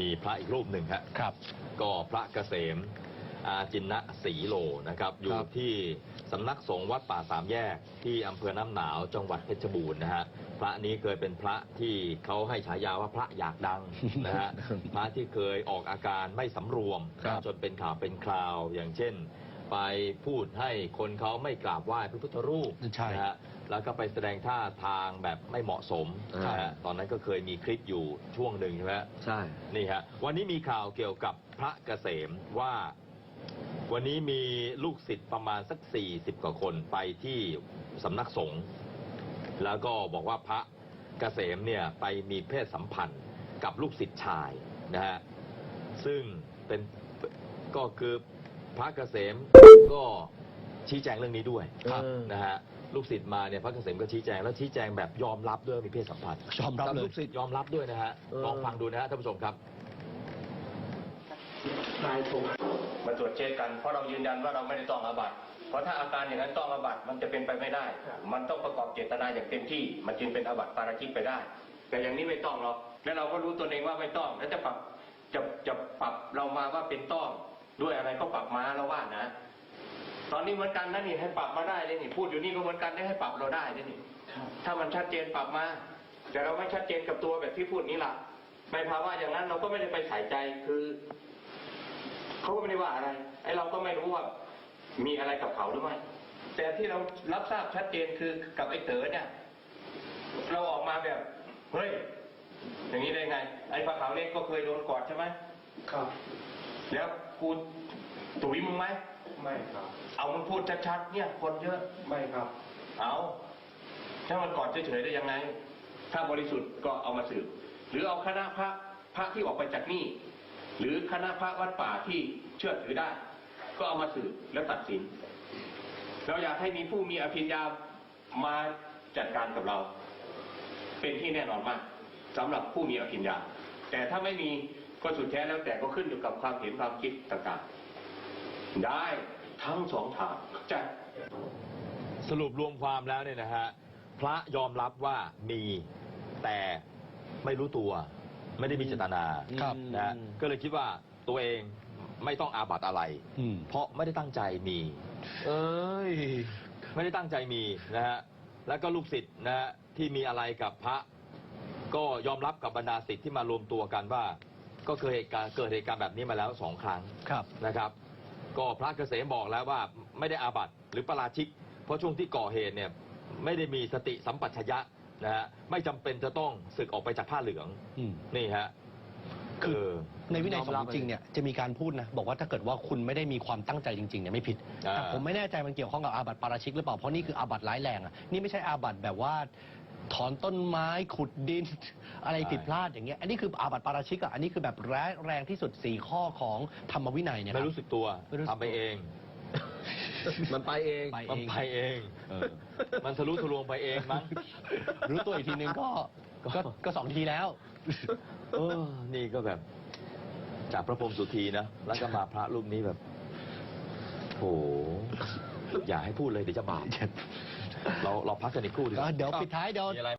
มีพระอีกรูปหนึ่งฮะครับ ก็พระเกษมอาจินนะสีโลนะครับ อยู่ครับที่สำนักสงฆ์วัดป่าสามแยกที่อำเภอน้ำหนาวจังหวัดเพชรบูรณ์นะฮะพระนี้เคยเป็นพระที่เขาให้ฉายาว่าพระอยากดังนะฮะพระที่เคยออกอาการไม่สำรวม ครับจนเป็นข่าวเป็นคราวอย่างเช่น ไปพูดให้คนเขาไม่กราบไหว้พระพุทธรูปใช่ นะฮะ แล้วก็ไปแสดงท่าทางแบบไม่เหมาะสมครับ นะฮะตอนนั้นก็เคยมีคลิปอยู่ช่วงหนึ่งใช่ไหมฮะ ใช่ นี่ฮะวันนี้มีข่าวเกี่ยวกับพระเกษมว่า วันนี้มีลูกศิษย์ประมาณสัก 40 กว่าคนไปที่สำนักสงฆ์แล้วก็บอกว่าพระเกษมเนี่ยไปมีเพศสัมพันธ์กับลูกศิษย์ชายนะฮะซึ่งเป็นก็คือพระเกษมก็ชี้แจงเรื่องนี้ด้วยครับนะฮะ ลูกศิษย์มาเนี่ยพระเกษมก็ชี้แจงแล้วชี้แจงแบบยอมรับด้วยว่ามีเพศสัมพันธ์ยอมรับเลย ลูกศิษย์ยอมรับด้วยนะฮะเออลองฟังดูนะฮะท่านผู้ชมครับมาตรวจเช็คกันเพราะเรายืนยันว่าเราไม่ได้ต้องอาบัติเพราะถ้าอาการอย่างนั้นต้องอาบัติมันจะเป็นไปไม่ได้ มันต้องประกอบเจตนาอย่างเต็มที่ มันจึงเป็นอาบัติปาราชิกไปได้ แต่อย่างนี้ไม่ต้องหรอกแล้วเราก็รู้ตัวเองว่าไม่ต้อง แล้วจะปรับจะจะปรับเรามาว่าเป็นต้อง ด้วยอะไรก็ปรับมาเราว่านะ ตอนนี้เหมือนกันนะนี่ให้ปรับมาได้เลยนี่พูดอยู่นี่ก็เหมือนกันได้ให้ปรับเราได้เลยนี่ถ้ามันชัดเจนปรับมา แต่เราไม่ชัดเจนกับตัวแบบที่พูดนี้ล่ะในภาวะอย่างนั้นเราก็ไม่ได้ไปใส่ใจคือเขาก็ไม่ได้ว่าอะไรไอ้เราก็ไม่รู้ว่ามีอะไรกับเขาหรือไม่แต่ที่เรารับทราบชัดเจนคือกับไอ้เต๋อเนี่ย เราออกมาแบบเฮ้ยอย่างนี้ได้ไง ไอ้ปลาขาวเล็กก็เคยโดนกอดใช่ไหมครับ แล้วกูตุ๋ยมึงไหม ไม่ครับ เอามึงพูดชัดๆเนี่ย คนเยอะไม่ครับ เอาถ้ามันกอดเฉยๆได้ยังไง ถ้าบริสุทธิ์ก็เอามาสืบหรือเอาคณะพระพระที่ออกไปจากนี่ หรือคณะพระวัดป่าที่เชื่อถือได้ ก็เอามาสืบแล้วตัดสิน เราอยากให้มีผู้มีอภิญญามาจัดการกับเรา เป็นที่แน่นอนมากสำหรับผู้มีอภิญญาแต่ถ้าไม่มีก็สุดแท้แล้วแต่ก็ขึ้นอยู่กับความเห็นความคิดต่างๆ ได้ทั้งสองทางจะสรุปรวมความแล้วเนี่ยนะฮะพระยอมรับว่ามีแต่ไม่รู้ตัว ไม่ได้มีเจตนาครับนะฮะก็เลยคิดว่าตัวเองไม่ต้องอาบัติอะไรอืมเพราะไม่ได้ตั้งใจมี เอ้ย ไม่ได้ตั้งใจมีนะฮะแล้วก็ลูกศิษย์นะฮะที่มีอะไรกับพระ ก็ยอมรับกับบรรดาศิษย์ที่มารวมตัวกันว่า ก็เกิดเหตุการณ์เกิดเหตุการณ์แบบนี้มาแล้วสองครั้งครับนะครับ ก็พระเกษมบอกแล้วว่าไม่ได้อาบัติหรือประราชิก เพราะช่วงที่ก่อเหตุเนี่ยไม่ได้มีสติสัมปชัญญะนะฮะไม่จำเป็นจะต้องศึกออกไปจากผ้าเหลืองอืม นี่ฮะคือเออในวินัยสยอมงรับฆ์จริงๆเนี่ยจะมีการพูดนะบอกว่าถ้าเกิดว่าคุณไม่ได้มีความตั้งใจจริงๆเนี่ยไม่ผิดอ่าแต่ผมไม่แน่ใจมันเกี่ยวข้องกับอาบัติปาราชิกหรือเปล่าเพราะนี่คืออาบัติร้ายแรงอะนี่ไม่ใช่อาบัติแบบว่า ถอนต้นไม้ขุดดิน อะไรผิดพลาดอย่างเงี้ย อันนี้คืออาบัติปาราชิกอะอันนี้คือแบบร้ายแรงที่สุดสี่ข้อของธรรมวินัยเนี่ยคไม่รับ รู้สึกตัวไม่รู้สึกทำไปเอง มันไปเอง ไปมันไปเอง เออ มันทะลุทะลวงไปเองมั้งรู้ตัวอีกทีนึงก็ก็ก็สองทีแล้ว เออ นี่ก็แบบ จากพระพรหมสุธีนะ แล้วก็มาพระรูปนี้แบบโห อย่าให้พูดเลยเดี๋ยวจะบาปเราเราพักกันอีกครู่ดีกว่า เดี๋ยวปิดท้ายเดี๋ยว มีอะไร